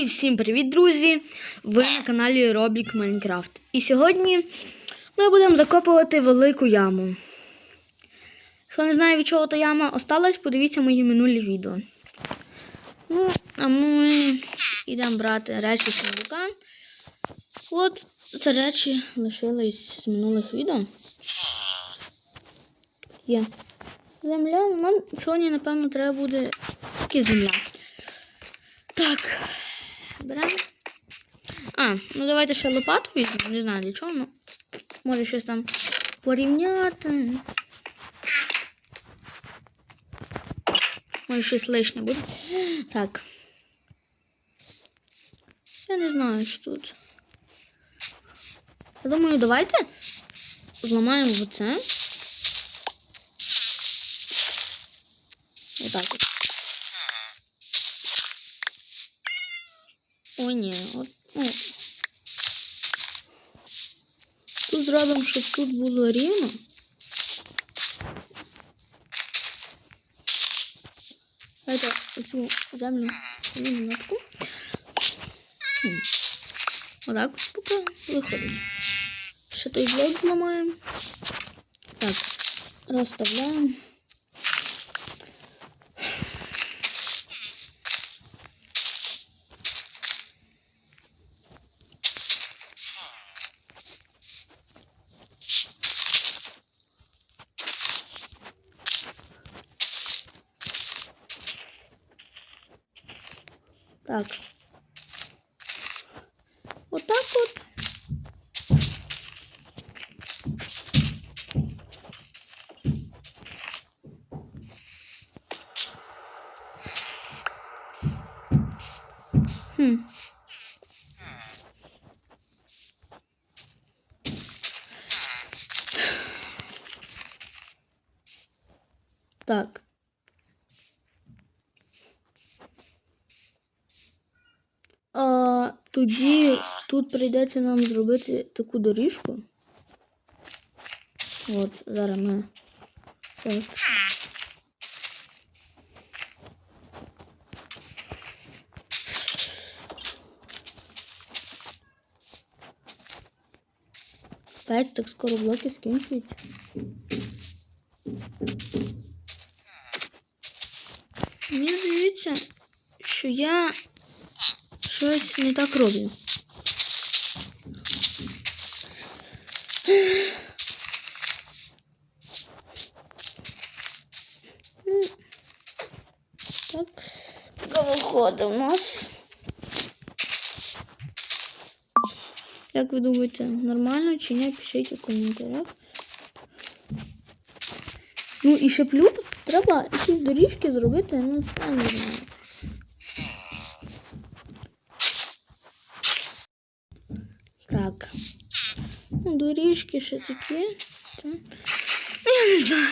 І всім привіт, друзі! Ви на каналі Робік Майнкрафт. І сьогодні ми будемо закопувати велику яму. Хто не знає, від чого та яма осталась, подивіться мої минулі відео. Ну, а ми йдемо брати речі з сундука. От це речі лишились з минулих відео. Є земля. Нам сьогодні, напевно, треба буде тільки земля. Так. Беремо. А, ну давайте ще лопату візьмемо. Не знаю для чого, ну. Може щось там порівняти. Може щось лишнє буде. Так. Я не знаю, що тут. Я думаю, давайте зламаємо оце. Отак от. О, ні, от, о. Тут зробимо, щоб тут було рівно. Давайте оцю землю минутку. Отак от поки виходить. Той блок зламаємо. Так, розставляємо. Так. Вот так вот. Хм. Так. А, тоді тут прийдеться нам зробити таку доріжку. От, зараз ми. От. Пець, так скоро блоки скінчуються. Мені здається, що я щось не так роблю. Так, виходить у нас. Як ви думаєте, нормально чи ні? Пишіть у коментарях. Ну і ще плюс треба якісь доріжки зробити, ну це знаю. Так. Ну, доріжки ще такі. Так. Ну, я не знаю.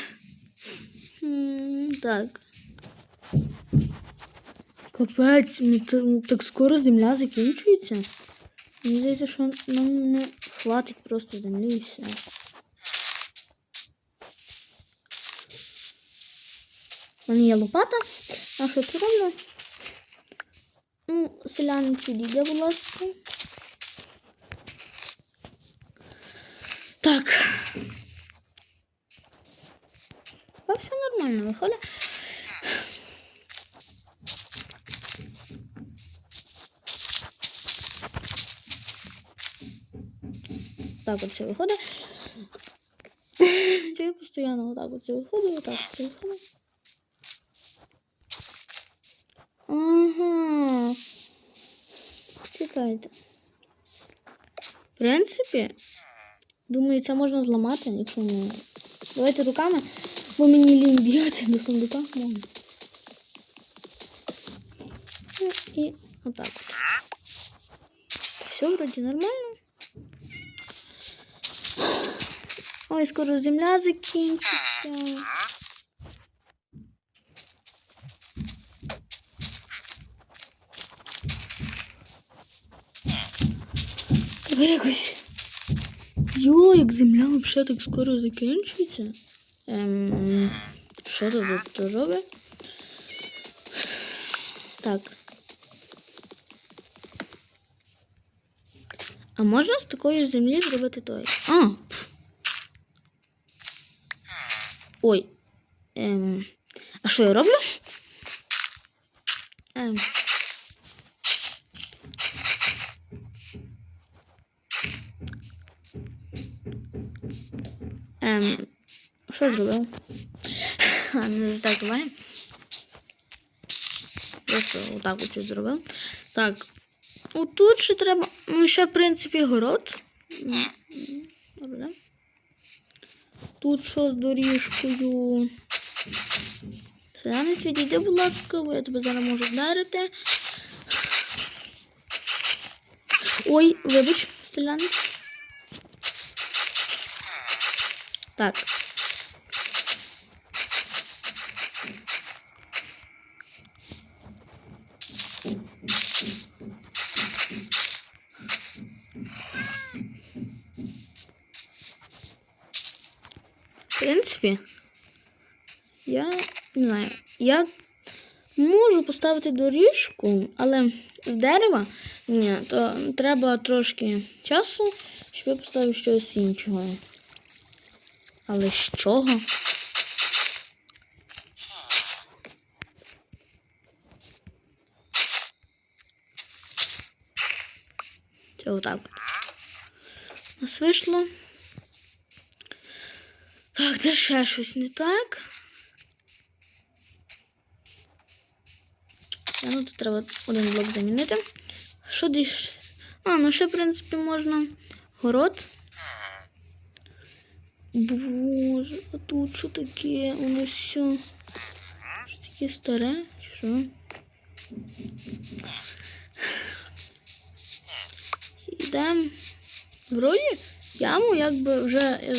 Так. Капець, так скоро земля закінчується. Мені здається, що нам не хватить просто землі і все. У мене є лопата. А що це роблю? Ну, селянець відійде, будь ласка. Так. А все нормально виходить. Так от все виходить. Я постійно отак от це виходить, отак от це виходить. Ага. Чекайте. В принципі, думаю, це можна зламати, якщо не. Давайте руками, бо мені лінь бігати до сундука можна. Ну, і отак от. Все вроді нормально. Ой, скоро земля закінчиться. Треба якось. Йо, як земля взагалі так скоро закінчується. Ем, Що тут робить? Так. А можна з такої землі зробити той? А! Ой. Ем, А що я роблю? Ем. Що зробив? Не так давай. Просто отак от щось зробив. Так. Отут ще треба. Ну, ще, в принципі, город. М, Добре, да? Тут що з доріжкою? Селянець, відійди, будь ласка, бо я тебе зараз можу вдарити. Ой, вибач, селянець. Так. В принципі, я не знаю, я можу поставити доріжку, але з дерева ні, то треба трошки часу, щоб я поставив щось іншого. Але з чого? Це отак. У нас вийшло. Так, де ще щось не так? А, ну тут треба один блок замінити. Що десь? А, ну ще, в принципі, можна город. Боже, а тут що таке? Воно все. Що таке старе? Що? Йдемо. Вроді яму якби вже я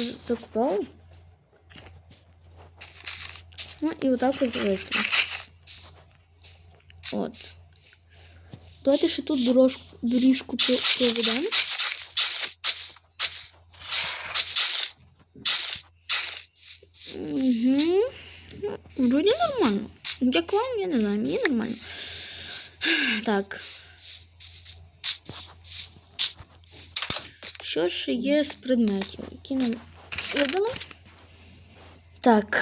Ну і отак от вийшло. От. Давайте ще тут дорожку, доріжку проведемо. Угу. Вроді нормально. Як вам, я не знаю, мені нормально. Так. Що ще є з предметів, які нам? Так.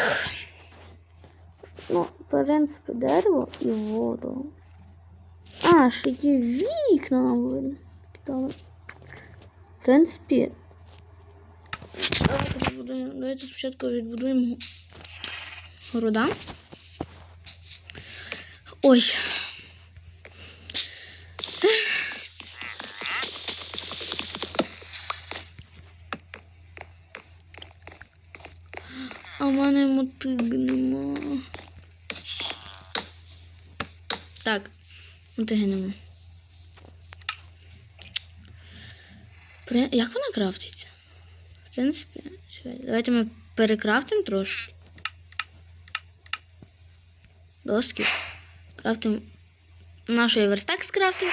Ну, в принципі, дерево і воду. А, ще є вікна нам видно. В принципі. Давайте, відбудуємо- давайте спочатку відбудуємо города. Ой. А в мене мотик нема. Так, мотиги нема. При... Як вона крафтиться? В принципі, давайте ми перекрафтимо трошки. Доски. Крафтимо. Наш верстак скрафтив.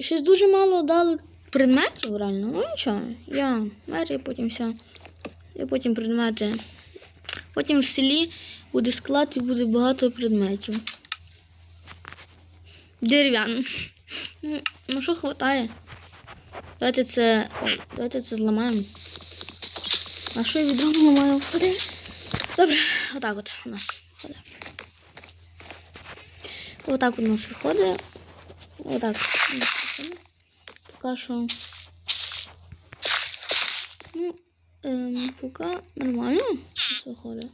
Щось дуже мало дали предметів, реально. Ну нічого. Я мер і потім все. І потім предмети. Потім в селі буде склад і буде багато предметів. Дерев'яно. Ну, Ну що хватає? Давайте це. Давайте це зламаємо. А що я відразу ламаю? Добре, отак от у нас. Отак у нас виходить. Отак. Поки що. Ну, ем, поки нормально у нас.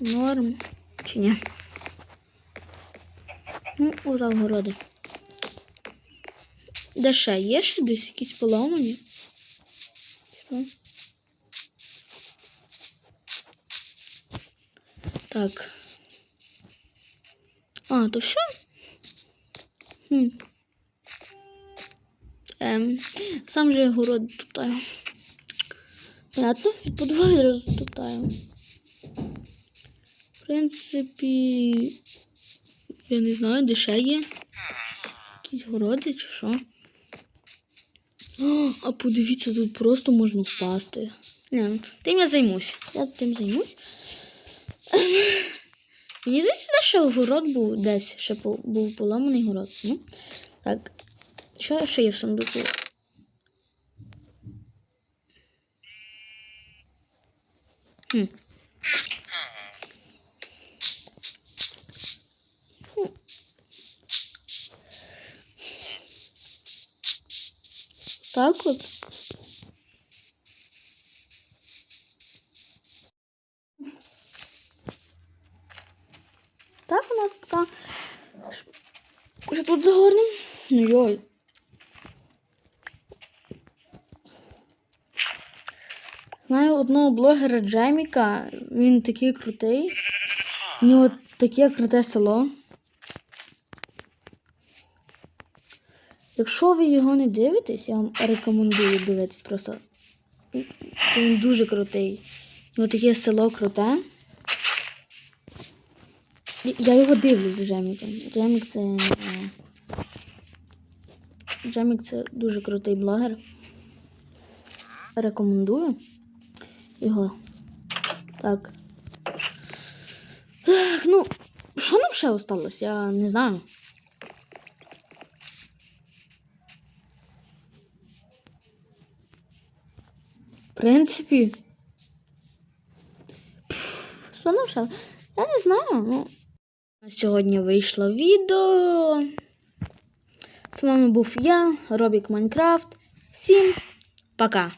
Норм. Чи ні? Ну, отак городи. Де ще є ще десь якісь поломані? Так. А, то все? Хм. Ем, сам же город топтаю. Понятно? Відбудуваю одразу топтаю. В принципі, я не знаю, де ще є. Якісь городи чи що. А подивіться, тут просто можна впасти. Не, ну, тим я займусь. Я тим займусь. Мені здається, ще город був десь, ще був поламаний город. Ну, так. Що ще є в сундуку? Так от. Так, у нас така. Що тут загорним? Ну йой. Знаю одного блогера Джеміка, він такий крутий. У нього таке круте село. Якщо ви його не дивитесь, я вам рекомендую дивитись просто. Це він дуже крутий. У нього таке село круте. Я- його дивлюсь з Джеміком. Джемік це. Джемік це дуже крутий блогер. Рекомендую його. Так. Ну, що нам ще осталось? Я не знаю. В принципі. пф, Що нам ще? Я не знаю. Ну. На сьогодні вийшло відео. З вами був я, Робік Майнкрафт. Всім пока!